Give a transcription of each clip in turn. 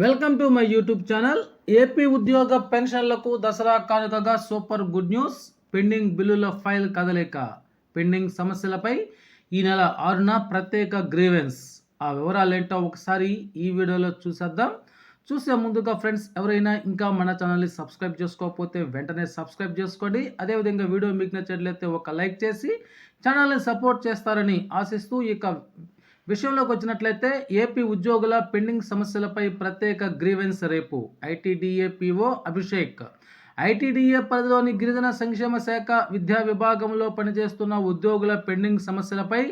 Welcome to my YouTube channel. AP ఉద్యోగ పెన్షన్లకు దసరా కానుకగా సూపర్ గుడ్ న్యూస్. పెండింగ్ బిల్లుల ఫైల్ కదలిక పెండింగ్ సమస్యలపై ఈ నెల ఆరున ప్రత్యేక గ్రీవెన్స్. ఆ వివరాలు ఏంటో ఒకసారి ఈ వీడియోలో చూసేద్దాం. చూసే ముందుగా ఫ్రెండ్స్ ఎవరైనా ఇంకా మన ఛానల్ని సబ్స్క్రైబ్ చేసుకోకపోతే వెంటనే సబ్స్క్రైబ్ చేసుకోండి. అదేవిధంగా వీడియో మీకు నచ్చినట్లయితే ఒక లైక్ చేసి ఛానల్ని సపోర్ట్ చేస్తారని ఆశిస్తూ ఇక విషయంలోకి వచ్చినట్లయితే ఏపీ ఉద్యోగుల పెండింగ్ సమస్యలపై ప్రత్యేక గ్రీవెన్స్ రేపు. ITDA PO Abhishek. ఐటీడీఏ పరిధిలోని గిరిజన సంక్షేమ శాఖ విద్యా విభాగంలో పనిచేస్తున్న ఉద్యోగుల పెండింగ్ సమస్యలపై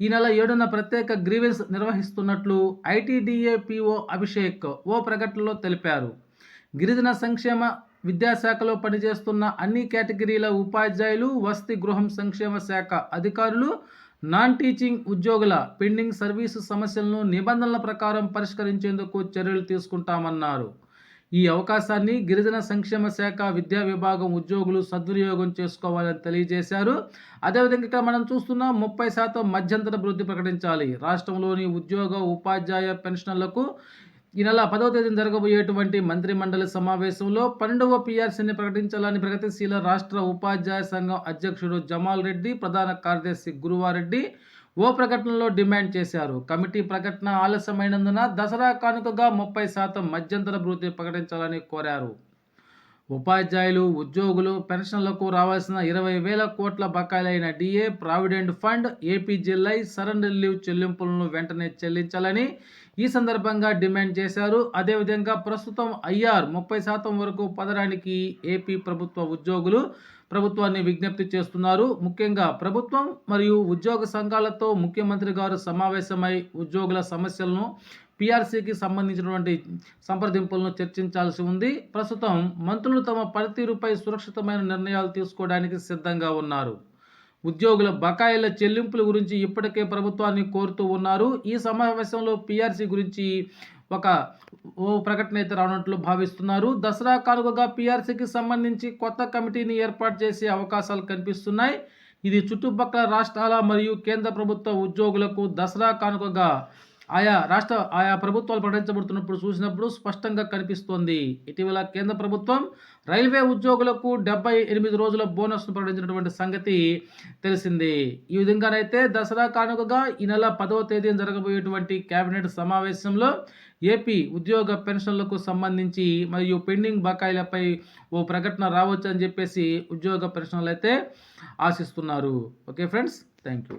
ఈ నెల ఏడున ప్రత్యేక గ్రీవెన్స్ నిర్వహిస్తున్నట్లు ఐటీడీఏ పిఓ అభిషేక్ ఓ ప్రకటనలో తెలిపారు. గిరిజన సంక్షేమ విద్యాశాఖలో పనిచేస్తున్న అన్ని కేటగిరీల ఉపాధ్యాయులు వసతి గృహం సంక్షేమ శాఖ అధికారులు నాన్ టీచింగ్ ఉద్యోగుల పెండింగ్ సర్వీసు సమస్యలను నిబంధనల ప్రకారం పరిష్కరించేందుకు చర్యలు తీసుకుంటామన్నారు. ఈ అవకాశాన్ని గిరిజన సంక్షేమ శాఖ విద్యా విభాగం ఉద్యోగులు సద్వినియోగం చేసుకోవాలని తెలియజేశారు. అదేవిధంగా ఇక్కడ మనం చూస్తున్నాం ముప్పై శాతం మధ్యంతర వృద్ధి ప్రకటించాలి. రాష్ట్రంలోని ఉద్యోగ ఉపాధ్యాయ పెన్షన్లకు ఈ నెల పదవ తేదీన జరగబోయేటువంటి మంత్రి మండలి సమావేశంలో పన్నెండవ పీఆర్సీని ప్రకటించాలని ప్రగతిశీల రాష్ట్ర ఉపాధ్యాయ సంఘం అధ్యక్షుడు జమాల్ రెడ్డి ప్రధాన కార్యదర్శి గురువారెడ్డి ఓ ప్రకటనలో డిమాండ్ చేశారు. కమిటీ ప్రకటన ఆలస్యమైనందున దసరా కానుకగా ముప్పై శాతం మధ్యంతర భృతి ప్రకటించాలని కోరారు. ఉపాధ్యాయులు ఉద్యోగులు పెన్షన్లకు రావాల్సిన ఇరవై వేల కోట్ల బకాయిలైన DA provident fund APGLI surrender leave చెల్లింపులను వెంటనే చెల్లించాలని ఈ సందర్భంగా డిమాండ్ చేశారు. అదేవిధంగా ప్రస్తుతం ఐఆర్ ముప్పై శాతం వరకు పదడానికి ఏపీ ప్రభుత్వ ఉద్యోగులు ప్రభుత్వాన్ని విజ్ఞప్తి చేస్తున్నారు. ముఖ్యంగా ప్రభుత్వం మరియు ఉద్యోగ సంఘాలతో ముఖ్యమంత్రి గారు సమావేశమై ఉద్యోగుల సమస్యలను పీఆర్సీకి సంబంధించినటువంటి సంప్రదింపులను చర్చించాల్సి ఉంది. ప్రస్తుతం మంత్రులు తమ పనితీరుపై సురక్షితమైన నిర్ణయాలు తీసుకోవడానికి సిద్ధంగా ఉన్నారు. ఉద్యోగుల బకాయిల చెల్లింపుల గురించి ఇప్పటికే ప్రభుత్వాన్ని కోరుతూ ఉన్నారు. ఈ సమావేశంలో పీఆర్సీ గురించి ఒక ఓ ప్రకటన అయితే రానున్నట్లు భావిస్తున్నారు. దసరా కానుకగా పిఆర్సీకి సంబంధించి కొత్త కమిటీని ఏర్పాటు చేసే అవకాశాలు కనిపిస్తున్నాయి. ఇది చుట్టుపక్కల రాష్ట్రాల మరియు కేంద్ర ప్రభుత్వ ఉద్యోగులకు దసరా కానుకగా ఆయా రాష్ట్ర ఆయా ప్రభుత్వాలు ప్రకటించబడుతున్నప్పుడు చూసినప్పుడు స్పష్టంగా కనిపిస్తోంది. ఇటీవల కేంద్ర ప్రభుత్వం రైల్వే ఉద్యోగులకు డెబ్బై ఎనిమిది రోజుల బోనస్ను ప్రకటించినటువంటి సంగతి తెలిసింది. ఈ విధంగానైతే దసరా కానుకగా ఈ నెల పదవ తేదీన జరగబోయేటువంటి కేబినెట్ సమావేశంలో ఏపీ ఉద్యోగ పెన్షన్లకు సంబంధించి మరియు పెండింగ్ బకాయిలపై ఓ ప్రకటన రావచ్చు అని చెప్పేసి ఉద్యోగ పెన్షన్లు అయితే ఆశిస్తున్నారు. Okay friends thank you